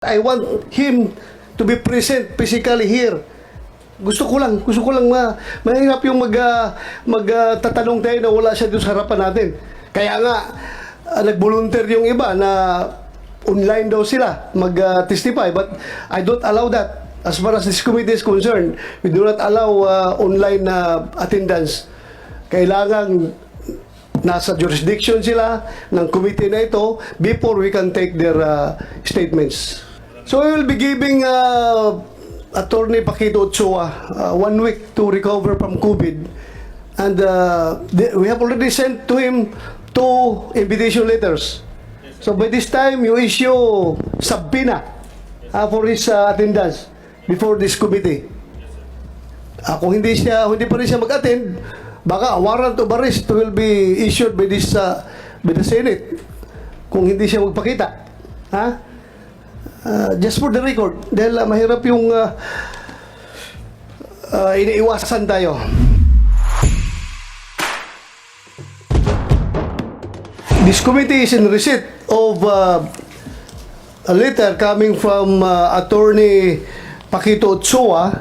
I want him to be present physically here. Gusto ko lang, gusto ko lang ma mahirap yung mag ah, mag ah, tatanong tayo na wala siya doon sa harapan natin. Kaya nga ah, nag-volunteer yung iba na online daw sila mag-testify but I don't allow that. As far as this committee is concerned, we do not allow ah, online na attendance. Kailangan nasa jurisdiction sila ng committee na ito before we can take their uh, statements. So we will be giving uh, Attorney Paquito Ochoa uh, one week to recover from COVID. And uh, we have already sent to him two invitation letters. So by this time, you issue subpoena uh, for his uh, attendance before this committee. Ah, kung hindi siya hindi pa rin siya mag-attend, baka warrant of arrest will be issued by this uh, by the Senate kung hindi siya magpakita. Ha? Ah, just for the record, dahil ah, mahirap yung uh, ah, iniiwasan tayo. This committee is in receipt of uh, a letter coming from uh, attorney Paquito Ochoa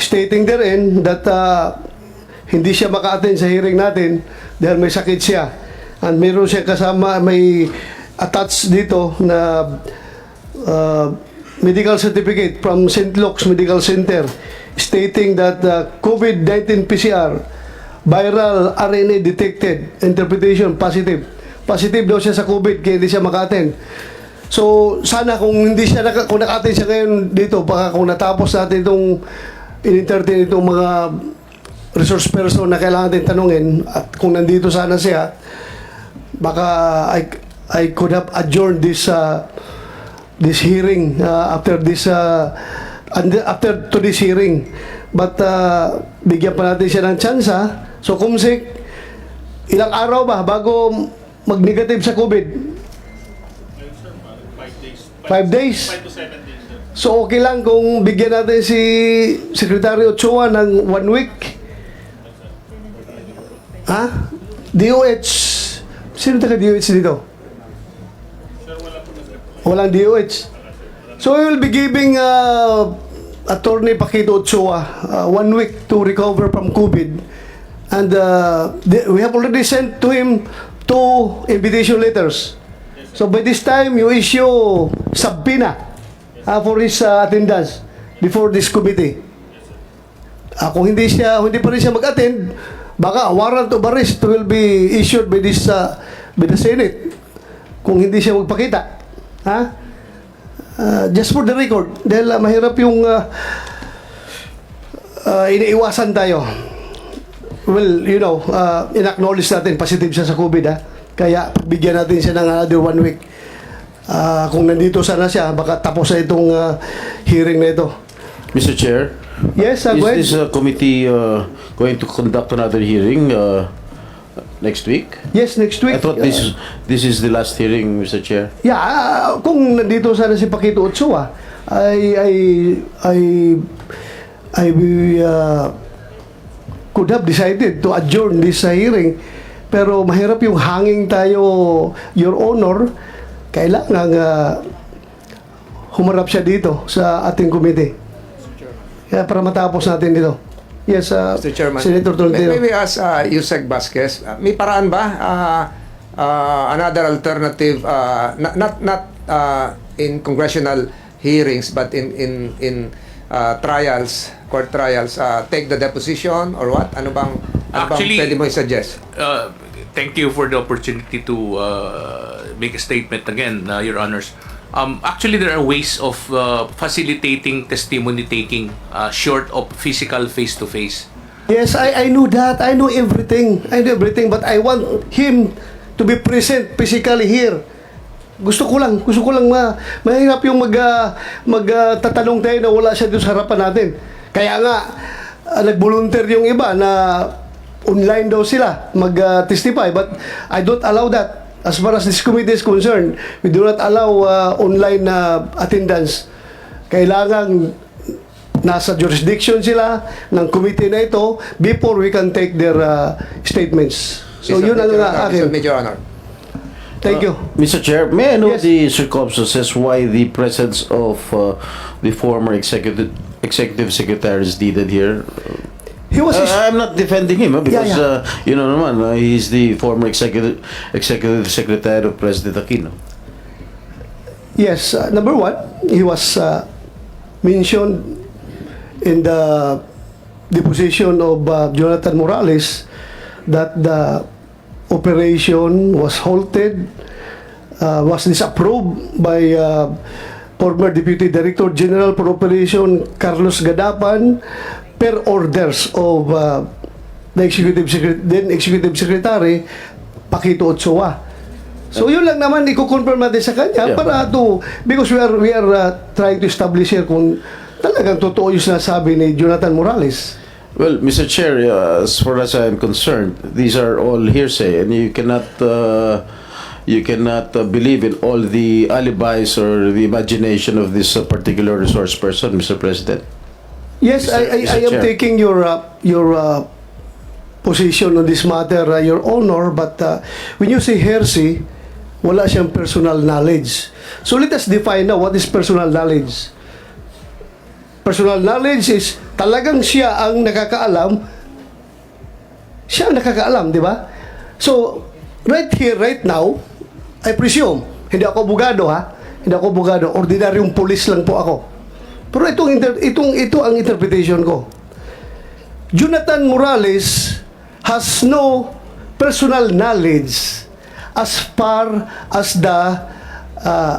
stating therein that uh, hindi siya maka-attend sa hearing natin dahil may sakit siya. And meron siya kasama, may attached dito na uh, medical certificate from St. Luke's Medical Center stating that uh, COVID-19 PCR viral RNA detected interpretation positive. Positive daw siya sa COVID kaya hindi siya maka-attend. So, sana kung hindi siya, naka, kung naka-attend siya ngayon dito, baka kung natapos natin itong in-entertain itong mga resource person na kailangan natin tanungin at kung nandito sana siya, baka I, I could have adjourned this uh, this hearing uh, after this uh, and after to this hearing. But uh, bigyan pa natin siya ng chance ha. So kumsik, ilang araw ba bago mag-negative sa COVID? Five days? Five to seven days. So okay lang kung bigyan natin si Secretary Ochoa ng one week? Ha? DOH. Sino taga DOH dito? Walang DOH. So we will be giving uh, Attorney Paquito Ochoa uh, one week to recover from COVID. And uh, we have already sent to him two invitation letters. So by this time, you issue subpoena uh, for his uh, attendance before this committee. Ah, kung hindi siya hindi pa rin siya mag-attend, baka warrant of arrest will be issued by this uh, by the Senate kung hindi siya magpakita. Ha? Ah, just for the record, dahil ah, mahirap yung uh, uh, iniiwasan tayo. Well, you know, uh, in-acknowledge natin positive siya sa COVID ha. Kaya bigyan natin siya ng another one week. Ah, kung nandito sana siya, baka tapos na itong ah, hearing na ito. Mr. Chair, Yes, uh, is this uh, committee uh, going to conduct another hearing uh, next week? Yes, next week. I thought this this is the last hearing, Mr. Chair. Yeah, ah, kung nandito sana si Paquito Ochoa, I I I I uh, could have decided to adjourn this uh, hearing. Pero mahirap yung hanging tayo, Your Honor, kailangan uh, humarap siya dito sa ating committee. Kaya para matapos natin dito. Yes, uh, Mr. Chairman. Senator May, Tolentino. may we ask uh, Yusek Vasquez, uh, may paraan ba uh, uh, another alternative uh, not not, not uh, in congressional hearings but in in in uh, trials, court trials, uh, take the deposition or what? Ano bang ano Actually- bang pwede mo i-suggest? Uh, thank you for the opportunity to uh, make a statement again, uh, Your Honors. Um, actually, there are ways of uh, facilitating testimony taking uh, short of physical face-to-face. Yes, I, I know that. I know everything. I know everything. But I want him to be present physically here. Gusto ko lang, gusto ko lang ma mahirap yung mag ah, mag tatanong tayo na wala siya doon sa harapan natin. Kaya nga ah, nag-volunteer yung iba na online daw sila mag-testify but I don't allow that. As far as this committee is concerned, we do not allow ah, online na attendance. Kailangan nasa jurisdiction sila ng committee na ito before we can take their uh, statements. So Please yun ang uh, honor. akin. Your honor. Thank you. Mr. Chair, may I know Yes. the circumstances why the presence of uh, the former executive executive secretary is needed here? He was Uh, I'm not defending him uh, because Yeah, Uh, you know naman uh, he's the former executive executive secretary of President Aquino. Yes, uh, number one, he was uh, mentioned in the deposition of uh, Jonathan Morales that the operation was halted, uh, was disapproved by uh, former Deputy Director General for Operation Carlos Gadapan per orders of uh, the Executive Secretary, then Executive Secretary Pakito Otsoa. So yun lang naman i-confirm natin sa kanya Yeah. para to because we are we are uh, trying to establish here kung talagang totoo yung sinasabi ni Jonathan Morales. Well, Mr. Chair, uh, as far as I'm concerned, these are all hearsay, and you cannot uh, you cannot uh, believe in all the alibis or the imagination of this uh, particular resource person, Mr. President. Yes, Mr. I, I, I Mr. am Chair. taking your uh, your uh, position on this matter, uh, your honor, but uh, when you say heresy, wala siyang personal knowledge. So let us define now what is personal knowledge. Personal knowledge is talagang siya ang nakakaalam, siya ang nakakaalam, di ba? So, right here, right now, I presume, hindi ako abogado ha, hindi ako abogado, ordinaryong pulis lang po ako. Pero itong, itong, ito ang interpretation ko. Jonathan Morales has no personal knowledge as far as the uh,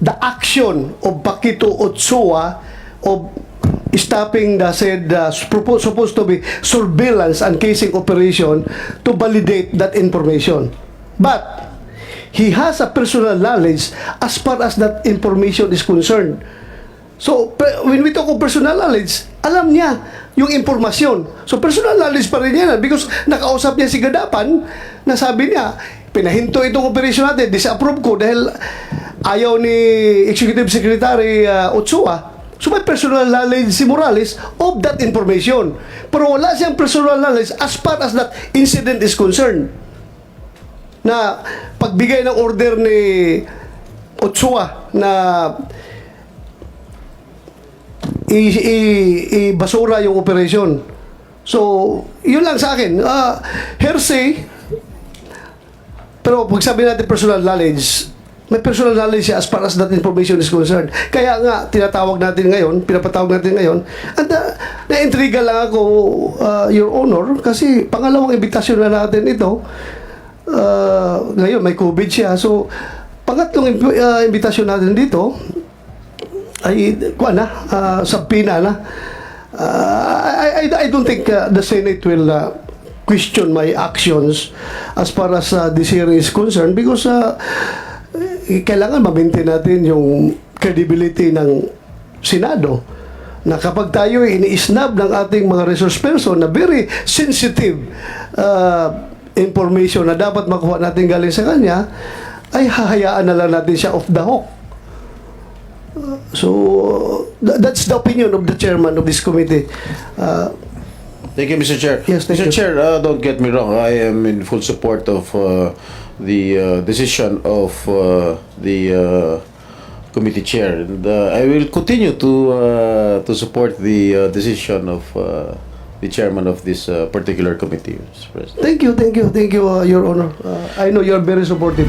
the action of Pakito Otsua of stopping the said uh, suppo- supposed to be surveillance and casing operation to validate that information. But he has a personal knowledge as far as that information is concerned. So, when we talk of personal knowledge, alam niya yung impormasyon. So, personal knowledge pa rin yan because nakausap niya si Gadapan na sabi niya, pinahinto itong operation natin, disapprove ko dahil ayaw ni Executive Secretary uh, Otsua. So, may personal knowledge si Morales of that information. Pero wala siyang personal knowledge as far as that incident is concerned na pagbigay ng order ni Otsua na i- i- i-basura yung operation. So, yun lang sa akin. Uh, hearsay, pero pag sabi natin personal knowledge, may personal knowledge siya as far as that information is concerned. Kaya nga, tinatawag natin ngayon, pinapatawag natin ngayon, at na, na-intriga lang ako, uh, Your Honor, kasi pangalawang imbitasyon na natin ito, uh, ngayon may COVID siya. So, pangatlong uh, imbitasyon natin dito, ay kuan na uh, subpoena na Uh, I, I, I don't think uh, the Senate will uh, question my actions as far as uh, this hearing is concerned because uh, kailangan ma-maintain natin yung credibility ng Senado na kapag tayo ay ini-snub ng ating mga resource person na very sensitive uh, information na dapat makuha natin galing sa kanya, ay hahayaan na lang natin siya off the hook. So, th- that's the opinion of the chairman of this committee. Uh, Thank you, Mr. Chair. Yes, thank Mr. you. Chair, uh, don't get me wrong. I am in full support of uh, the uh, decision of uh, the uh, committee chair, and uh, I will continue to uh, to support the uh, decision of uh, the chairman of this uh, particular committee, Mr. President. thank you, thank you, thank you, uh, Your Honor. Uh, I know you are very supportive.